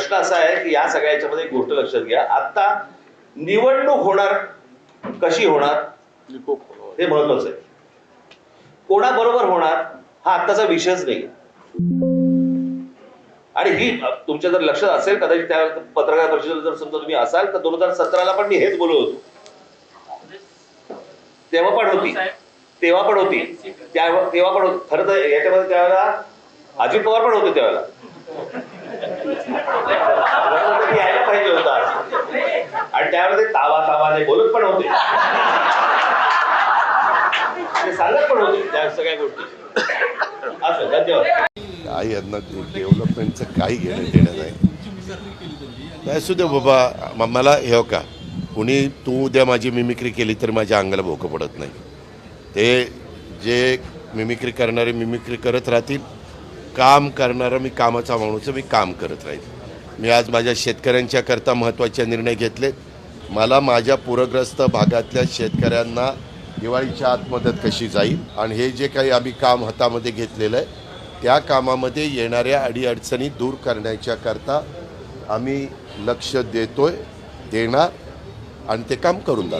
प्रश्न असा आहे की या सगळ्या याच्यामध्ये एक गोष्ट लक्षात घ्या. आता निवडणूक होणार कशी होणार? हे महत्वाचं आहे. कोणाबरोबर होणार हा आत्ताचा विषयच नाही. आणि ही तुमच्या जर लक्षात असेल कदाचित त्या पत्रकार परिषदेला जर समजा तुम्ही असाल तर दोन हजार सतराला पण मी हेच बोलत होतो. तेव्हा पण होती. तेव्हा पण होती. त्या- तेव्हा पण होती. खरं तर याच्यामध्ये त्यावेळेला अजित पवार पण होते त्यावेळेला. यायला पाहिजे होता आणि त्यामध्ये तावा तावा ते बोलत पण होते. ते सांगत पण होते त्या सगळ्या गोष्टी. असं धन्यवाद. काय यांना डेव्हलपमेंटचं काही घेणं देणं नाही. काय असू दे बाबा. मला हे हो का? कुणी तू उद्या माझी मिमिक्री केली तर माझ्या अंगाला भोकं पडत नाही. ते जे मिमिक्री करणारे मिमिक्री करत राहतील काम करणारा मी कामाचा माणूस मी काम करत राहील मी आज माझ्या शेतकऱ्यांच्या करता महत्त्वाचे निर्णय घेतलेत. मला माझ्या पूरग्रस्त भागातल्या शेतकऱ्यांना दिवाळीच्या आत मदत कशी जाईल आणि हे जे काही आम्ही काम हातामध्ये घेतलेलं आहे त्या कामामध्ये येणाऱ्या अडीअडचणी दूर करण्याच्या करता आम्ही लक्ष देतोय देणार आणि ते काम करून दाखवू.